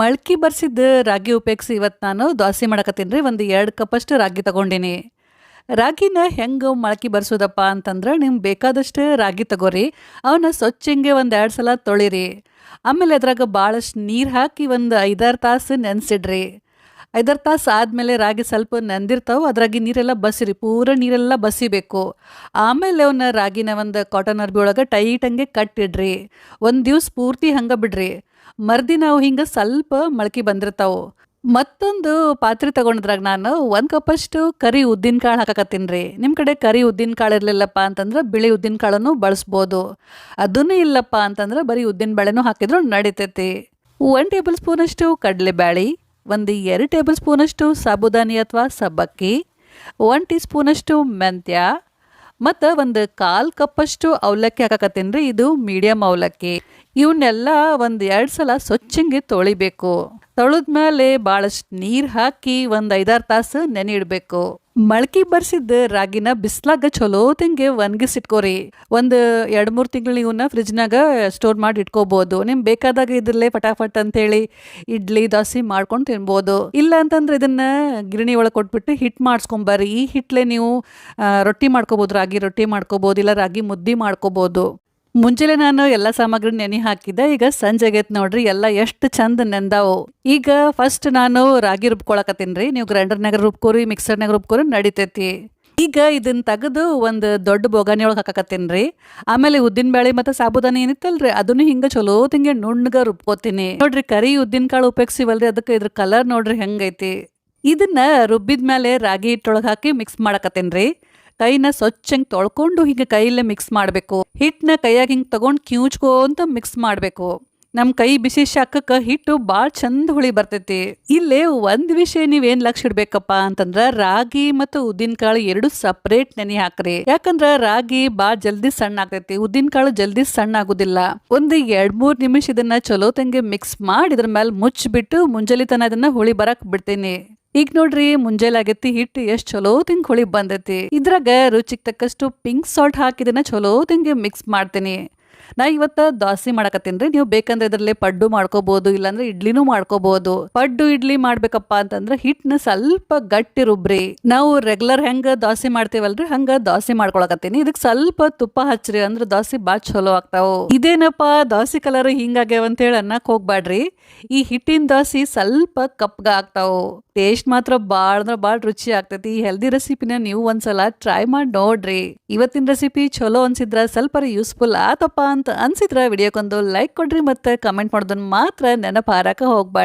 ಮಳ್ಕಿ ಬರ್ಸಿದ್ದ ರಾಗಿ ಉಪಯೋಗಿಸಿ ಇವತ್ತು ನಾನು ದೋಸೆ ಮಾಡಕತ್ತೀನಿ ರೀ, ಒಂದು ಎರಡು ಕಪ್ಪಷ್ಟು ರಾಗಿ ತಗೊಂಡಿನಿ. ರಾಗಿನ ಹೆಂಗೆ ಮೊಳಕೆ ಬರ್ಸೋದಪ್ಪ ಅಂತಂದ್ರೆ ನಿಮ್ಗೆ ಬೇಕಾದಷ್ಟು ರಾಗಿ ತಗೋರಿ ಅವನ್ನ ಸ್ವಚ್ಛಂಗೆ ಒಂದು ಎರಡು ಸಲ ತೊಳಿರಿ. ಆಮೇಲೆ ಅದ್ರಾಗ ಭಾಳಷ್ಟು ನೀರು ಹಾಕಿ ಒಂದು ಐದಾರು ತಾಸು ನೆನೆಸಿಡ್ರಿ. ಐದಾರು ತಾಸು ಆದಮೇಲೆ ರಾಗಿ ಸ್ವಲ್ಪ ನಂದಿರ್ತಾವೆ, ಅದ್ರಾಗಿ ನೀರೆಲ್ಲ ಬಸಿರಿ ಪೂರ ನೀರೆಲ್ಲ ಬಸಿಬೇಕು ಆಮೇಲೆ ಅವನ್ನ ರಾಗಿನ ಒಂದು ಕಾಟನ್ ಅರ್ಬಿ ಒಳಗೆ ಟೈಟಂಗೆ ಕಟ್ಟಿಡ್ರಿ ಒಂದು ದಿವ್ಸ ಪೂರ್ತಿ ಹಂಗೆ ಬಿಡ್ರಿ. ಮರ್ದಿನ ಅವು ಹಿಂಗೆ ಸ್ವಲ್ಪ ಮೊಳಕೆ ಬಂದಿರ್ತಾವೆ. ಮತ್ತೊಂದು ಪಾತ್ರೆ ತಗೊಂಡ್ರಾಗ ನಾನು ಒಂದು ಕಪ್ಪಷ್ಟು ಕರಿ ಉದ್ದಿನ ಕಾಳು ಹಾಕಕತ್ತೀನಿ ರೀ ನಿಮ್ಮ ಕಡೆ ಕರಿ ಉದ್ದಿನ ಕಾಳು ಇರಲಿಲ್ಲಪ್ಪ ಅಂತಂದ್ರೆ ಬಿಳಿ ಉದ್ದಿನ ಕಾಳನ್ನು ಬಳಸ್ಬೋದು. ಅದನ್ನೂ ಇಲ್ಲಪ್ಪ ಅಂತಂದ್ರೆ ಬರೀ ಉದ್ದಿನ ಬೇಳೆನೂ ಹಾಕಿದ್ರು ನಡಿತೈತಿ. ಒನ್ ಟೇಬಲ್ ಸ್ಪೂನಷ್ಟು ಕಡಲೆಬೇಳೆ ಒಂದು ಎರಡು ಟೇಬಲ್ ಸ್ಪೂನಷ್ಟು ಸಾಬುದಾನಿ ಅಥವಾ ಸಬ್ಬಕ್ಕಿ ಒನ್ ಟೀ ಸ್ಪೂನಷ್ಟು ಮೆಂತ್ಯ, ಮತ್ತು ಒಂದು ಕಾಲು ಕಪ್ಪಷ್ಟು ಅವಲಕ್ಕಿ ಹಾಕಕತ್ತೀನಿ ರೀ. ಇದು ಮೀಡಿಯಮ್ ಅವಲಕ್ಕಿ. ಇವನ್ನೆಲ್ಲ ಒಂದು ಎರಡು ಸಲ ಸ್ವಚ್ಛಂಗೆ ತೊಳಿಬೇಕು. ತೊಳೆದ್ಮೇಲೆ ಭಾಳಷ್ಟು ನೀರು ಹಾಕಿ ಒಂದು ಐದಾರು ತಾಸು ನೆನೆ ಇಡಬೇಕು. ಮಳ್ಕಿ ಬರ್ಸಿದ್ದ ರಾಗಿನ ಬಿಸ್ಲಾಗ ಚಲೋ ತಿಂಗೆ ಒಣಗಿಸಿಟ್ಕೋರಿ ಒಂದು ಎರಡು ಮೂರು ತಿಂಗಳು ಇವನ್ನ ಫ್ರಿಜ್ನಾಗ ಸ್ಟೋರ್ ಮಾಡಿ ಇಟ್ಕೋಬಹುದು ನಿಮ್ಗೆ ಬೇಕಾದಾಗ ಇದ್ರಲ್ಲೇ ಫಟಾಫಟ್ ಅಂತೇಳಿ ಇಡ್ಲಿ, ದೋಸೆ ಮಾಡ್ಕೊಂಡು ತಿನ್ಬೋದು. ಇಲ್ಲ ಅಂತಂದ್ರೆ ಇದನ್ನ ಗಿರಣಿ ಒಳಗೆ ಕೊಟ್ಬಿಟ್ಟು ಹಿಟ್ ಮಾಡಿಸ್ಕೊಂಬರ್ರಿ ಈ ಹಿಟ್ಲೆ ನೀವು ರೊಟ್ಟಿ ಮಾಡ್ಕೋಬಹುದು ರಾಗಿ ರೊಟ್ಟಿ ಮಾಡ್ಕೋಬಹುದು ಇಲ್ಲ ರಾಗಿ ಮುದ್ದೆ ಮಾಡ್ಕೋಬೋದು. ಮುಂಜಾನೆ ನಾನು ಎಲ್ಲ ಸಾಮಗ್ರಿ ನೆನೆ ಹಾಕಿದ್ದೆ. ಈಗ ಸಂಜೆ ಆಗೈತೆ ನೋಡ್ರಿ, ಎಲ್ಲ ಎಷ್ಟು ಚಂದ ನೆಂದಾವು. ಈಗ ಫಸ್ಟ್ ನಾನು ರಾಗಿ ರುಬ್ಕೊಳಕತ್ತೀನಿ ರೀ. ನೀವು ಗ್ರೈಂಡರ್ನಾಗ ರುಬ್ಕೋರಿ ಮಿಕ್ಸರ್ನಾಗ ರುಬ್ಕೋರಿ, ನಡಿತೈತಿ. ಈಗ ಇದನ್ನ ತೆಗೆದು ಒಂದು ದೊಡ್ಡ ಬೊಗಾನಿ ಒಳಗೆ ಹಾಕಕತ್ತೀನಿ ರೀ. ಆಮೇಲೆ ಉದ್ದಿನ ಬೇಳೆ ಮತ್ತು ಸಾಬುದಾನಿ ಏನಿತ್ತಲ್ರಿ, ಅದನ್ನು ಹಿಂಗೆ ಚಲೋ ತಿಂಗೆ ನುಣ್ಣಗ ರುಬ್ಕೋತೀನಿ. ನೋಡ್ರಿ, ಕರಿ ಉದ್ದಿನ ಕಾಳು ಉಪಯೋಗಿಸಿವಲ್ರಿ, ಅದಕ್ಕೆ ಇದ್ರ ಕಲರ್ ನೋಡ್ರಿ ಹೆಂಗೈತಿ. ಇದನ್ನ ರುಬ್ಬಿದ ಮೇಲೆ ರಾಗಿ ಹಿಟ್ಟೊಳಗೆ ಹಾಕಿ ಮಿಕ್ಸ್ ಮಾಡಕತ್ತೇನೆ ರೀ. ಕೈನ ಸ್ವಚ್ಛಂಗೆ ತೊಳ್ಕೊಂಡು ಹಿಂಗ ಕೈಯಲ್ಲೇ ಮಿಕ್ಸ್ ಮಾಡಬೇಕು. ಹಿಟ್ಟನ್ನ ಕೈಯಾಗಿ ಹಿಂಗೆ ತೊಗೊಂಡು ಕಿವುಚ್ಕೋಂತ ಮಿಕ್ಸ್ ಮಾಡಬೇಕು. ನಮ್ಮ ಕೈ ಬಿಸಿ ಶಾಖಕ್ಕೆ ಹಿಟ್ಟು ಭಾಳ ಚಂದ ಹುಳಿ ಬರ್ತೈತಿ. ಇಲ್ಲೇ ಒಂದು ವಿಷಯ ನೀವೇನು ಲಕ್ಷ ಇಡ್ಬೇಕಪ್ಪ ಅಂತಂದ್ರ ರಾಗಿ ಮತ್ತು ಉದ್ದಿನ ಕಾಳು ಎರಡು ಸಪ್ರೇಟ್ ನೆನೆ ಹಾಕ್ರಿ. ಯಾಕಂದ್ರ ರಾಗಿ ಭಾಳ ಜಲ್ದಿ ಸಣ್ಣ ಆಗ್ತೈತಿ ಉದ್ದಿನ ಕಾಳು ಜಲ್ದಿ ಸಣ್ಣ ಆಗುದಿಲ್ಲ. ಒಂದು ಎರಡ್ ಮೂರ್ ನಿಮಿಷ ಇದನ್ನ ಚಲೋ ತಂಗೆ ಮಿಕ್ಸ್ ಮಾಡಿ ಇದ್ರ ಮೇಲೆ ಮುಚ್ಚಿಬಿಟ್ಟು ಮುಂಜಾನೆ ತನ ಇದನ್ನ ಹುಳಿ ಬರಕ್ ಬಿಡ್ತೀನಿ. ಈಗ ನೋಡ್ರಿ ಮುಂಜಾನೆ ಆಗೈತಿ ಹಿಟ್ಟು ಎಷ್ಟ್ ಚಲೋ ತಿಂಗ್ ಹುಳಿ ಬಂದೈತಿ. ಇದ್ರಾಗ ರುಚಿಗೆ ತಕ್ಕಷ್ಟು ಪಿಂಕ್ ಸಾಲ್ಟ್ ಹಾಕಿದನ್ನ ಚಲೋ ತಿಂಗೆ ಮಿಕ್ಸ್ ಮಾಡ್ತೀನಿ. ನಾ ಇವತ್ತ ದೋಸೆ ಮಾಡಕತ್ತೀನಿ ನೀವು ಬೇಕಂದ್ರೆ ಇದ್ರಲ್ಲೇ ಪಡ್ಡು ಮಾಡ್ಕೋಬಹುದು ಇಲ್ಲಾಂದ್ರೆ ಇಡ್ಲಿನೂ ಮಾಡ್ಕೋಬಹುದು ಪಡ್ಡು ಇಡ್ಲಿ ಮಾಡ್ಬೇಕಪ್ಪ ಅಂತಂದ್ರೆ ಹಿಟ್ನ ಸ್ವಲ್ಪ ಗಟ್ಟಿ ರುಬ್ರಿ. ನಾವು ರೆಗ್ಯುಲರ್ ಹೆಂಗ ದೋಸೆ ಮಾಡ್ತೇವಲ್ರಿ? ಹಂಗ ದೋಸೆ ಮಾಡ್ಕೊಳಕತ್ತೀನಿ. ಇದಕ್ಕೆ ಸ್ವಲ್ಪ ತುಪ್ಪ ಹಚ್ಚ್ರಿ ಅಂದ್ರೆ ದೋಸೆ ಬಾಳ್ ಚಲೋ ಆಗ್ತಾವ. ಇದೇನಪ್ಪ ದೋಸೆ ಕಲರ್ ಹಿಂಗಾಗ್ಯಾವ ಅಂತ ಹೇಳಿ ಅನ್ನಕ್ ಹೋಗ್ಬ್ಯಾಡ್ರಿ. ಈ ಹಿಟ್ಟಿನ ದೋಸೆ ಸ್ವಲ್ಪ ಕಪ್ಗ ಆಗ್ತಾವು. ಟೇಸ್ಟ್ ಮಾತ್ರ ಭಾಳ ಅಂದ್ರೆ ಭಾಳ ರುಚಿ ಆಗ್ತೈತಿ. ಈ ಹೆಲ್ದಿ ರೆಸಿಪಿನ ನೀವು ಒಂದ್ಸಲ ಟ್ರೈ ಮಾಡಿ ನೋಡ್ರಿ. ಇವತ್ತಿನ ರೆಸಿಪಿ ಚಲೋ ಅನ್ಸಿದ್ರ ಸ್ವಲ್ಪ ಯೂಸ್ಫುಲ್ ಆತಪ್ಪ. ಅಂತ ಅನ್ಸಿದ್ರ ವಿಡಿಯೋಕ್ಕೊಂದು ಲೈಕ್ ಕೊಡ್ರಿ ಮತ್ತೆ ಕಮೆಂಟ್ ಮಾಡೋದನ್ನ ಮಾತ್ರ ನೆನಪು ಹಾರಕ್ಕೆ ಹೋಗ್ಬಾರ್ದು.